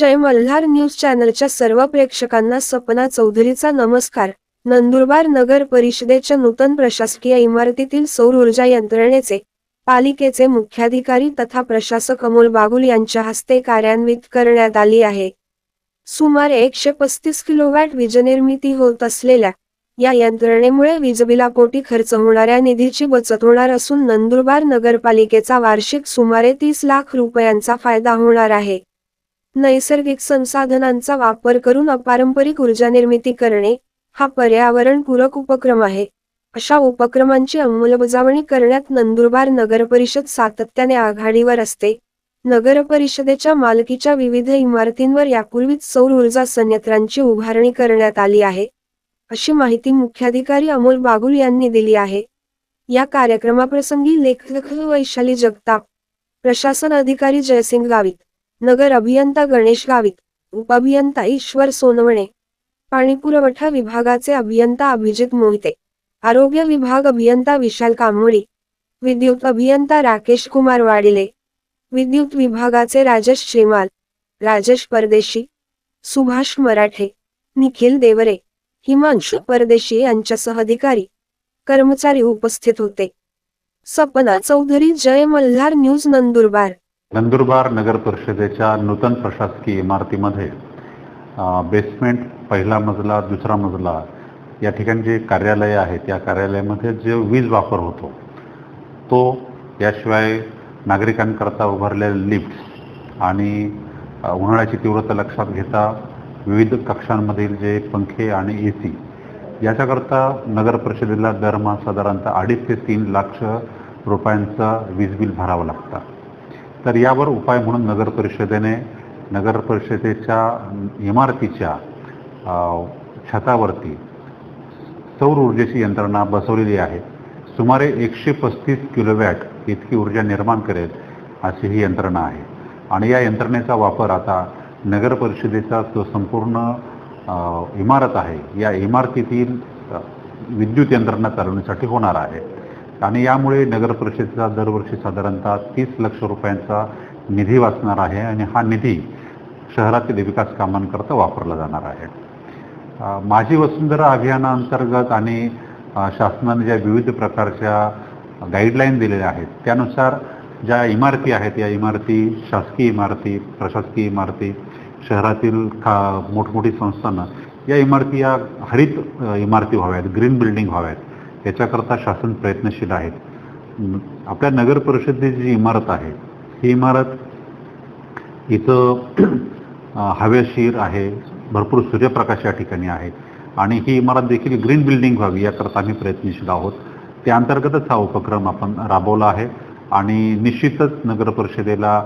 जय Malhar news चॅनलच्या सर्व प्रेक्षकांना सपना चौधरीचा नमस्कार. नंदुरबार नगर परिषदेच्या नूतन प्रशासकीय इमारतीतील सौर ऊर्जा यंत्रणेचे पालिकेचे मुख्याधिकारी तथा प्रशासक अमोल बागुल यांच्या हस्ते कार्यान्वित करण्यात आली आहे. सुमारे एकशे पस्तीस किलोवॅट वीजनिर्मिती होत असलेल्या या यंत्रणेमुळे वीजबिलापोटी खर्च होणाऱ्या निधीची बचत होणार असून नंदुरबार नगरपालिकेचा वार्षिक सुमारे तीस लाख रुपयांचा फायदा होणार आहे. नैसर्गिक संसाधनांचा वापर करून अपारंपरिक ऊर्जा निर्मिती करणे हा पर्यावरणपूरक उपक्रम आहे. अशा उपक्रमांची अंमलबजावणी करण्यात नंदुरबार नगरपरिषद सातत्याने आघाडीवर असते. नगरपरिषदेच्या मालकीच्या विविध इमारतींवर यापूर्वीच सौर ऊर्जा संयंत्रांची उभारणी करण्यात आली आहे. अशी माहिती मुख्याधिकारी अमोल बागुल यांनी दिली आहे. या कार्यक्रमाप्रसंगी लेखक वैशाली जगताप प्रशासन अधिकारी जयसिंग गावित नगर अभियंता गणेश गावित उपअभियंता ईश्वर सोनवणे पाणीपुरवठा विभागाचे अभियंता अभिजित मोहिते आरोग्य विभाग अभियंता विशाल कांबोळी विद्युत अभियंता राकेश कुमार वाडिले विद्युत विभागाचे राजेश श्रीमाल राजेश परदेशी सुभाष मराठे निखिल देवरे हिमांशु परदेशी यांच्यासह अधिकारी कर्मचारी उपस्थित होते. सपना चौधरी जय मल्हार न्यूज नंदुरबार. नंदुरबार नगर परिषदेच्या नूतन प्रशासकीय इमारतीमध्ये बेसमेंट पहिला मजला दुसरा मजला या ठिकाणी जे कार्यालय आहेत या कार्यालयामध्ये जे वीज वापर होतो तो याशिवाय नागरिकांकरता उभारलेले लिफ्ट आणि उन्हाळ्याची तीव्रता लक्षात घेता विविध कक्षांमधील जे पंखे आणि ए सी याच्याकरता नगर परिषदेला दरमहा साधारणतः अडीच ते तीन लाख रुपयांचा वीज बिल भरावं लागतं. तर यावर उपाय म्हणून नगर परिषदेने नगर परिषदेच्या इमारतीच्या छतावरती सौर ऊर्जेची यंत्रणा बसवलेली आहे. सुमारे एकशे पस्तीस किलोवॅट इतकी ऊर्जा निर्माण करेल अशी ही यंत्रणा आहे. आणि या यंत्रणेचा वापर आता नगर परिषदेचा जो संपूर्ण इमारत आहे या इमारतीतील विद्युत यंत्रणा चालवण्यासाठी होणार आहे. आणि यामुळे नगर परिषदेचा दरवर्षी साधारणतः तीस लक्ष रुपयांचा निधी वाचणार आहे आणि हा निधी शहरातील विकास कामांकरता वापरला जाणार आहे. माझी वसुंधरा अभियानाअंतर्गत आणि शासनाने ज्या विविध प्रकारच्या गाईडलाईन दिलेल्या आहेत त्यानुसार ज्या इमारती आहेत या इमारती शासकीय इमारती प्रशासकीय इमारती शहरातील खा मोठमोठी संस्थानं या इमारती या हरित इमारती व्हाव्यात ग्रीन बिल्डिंग व्हाव्यात. याच्याकरता शासन प्रयत्नशील आहेत. आपल्या नगर परिषदेची जी इमारत आहे ही इमारत इथं हवेशीर आहे भरपूर सूर्यप्रकाश या ठिकाणी आहे. आणि ही इमारत देखील ग्रीन बिल्डिंग व्हावी याकरता आम्ही प्रयत्नशील आहोत. त्या अंतर्गतच हा उपक्रम आपण राबवला आहे आणि निश्चितच नगर परिषदेला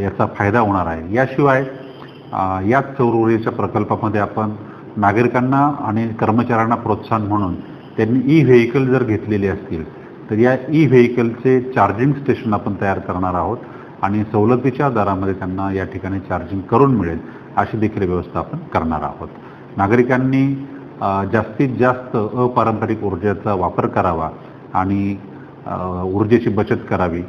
याचा फायदा होणार आहे. याशिवाय याच सौर ऊर्जेच्या प्रकल्पामध्ये आपण नागरिकांना आणि कर्मचाऱ्यांना प्रोत्साहन म्हणून त्यांनी ई व्हेकल जर घेतलेले असतील तर या ई व्हेकलचे चार्जिंग स्टेशन आपण तयार करणार आहोत आणि सवलतीच्या दरामध्ये त्यांना या ठिकाणी चार्जिंग करून मिळेल अशी देखील व्यवस्था आपण करणार आहोत. नागरिकांनी जास्तीत जास्त अपारंपरिक ऊर्जेचा वापर करावा आणि ऊर्जेची बचत करावी.